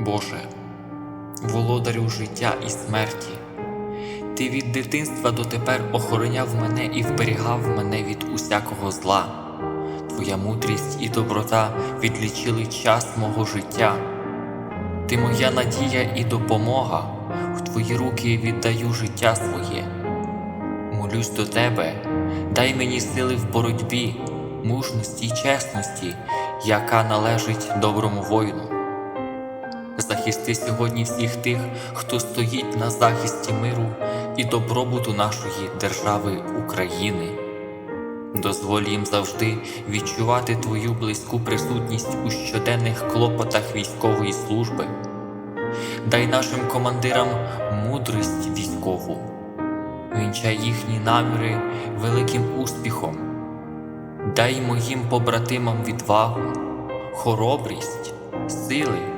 Боже, володарю життя і смерті, Ти від дитинства дотепер охороняв мене і вберігав мене від усякого зла. Твоя мудрість і доброта відлічили час мого життя. Ти моя надія і допомога, в Твої руки віддаю життя своє. Молюсь до Тебе, дай мені сили в боротьбі, мужності й чесності, яка належить доброму воїну. Захисти сьогодні всіх тих, хто стоїть на захисті миру і добробуту нашої держави України. Дозволь їм завжди відчувати Твою близьку присутність у щоденних клопотах військової служби. Дай нашим командирам мудрість військову, вінчай їхні наміри великим успіхом. Дай моїм побратимам відвагу, хоробрість, сили,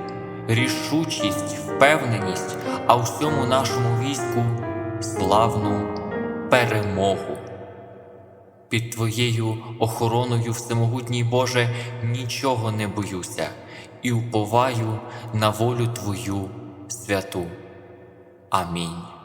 рішучість, впевненість, а всьому нашому війську славну перемогу. Під Твоєю охороною, всемогутній Боже, нічого не боюся і уповаю на волю Твою святу. Амінь.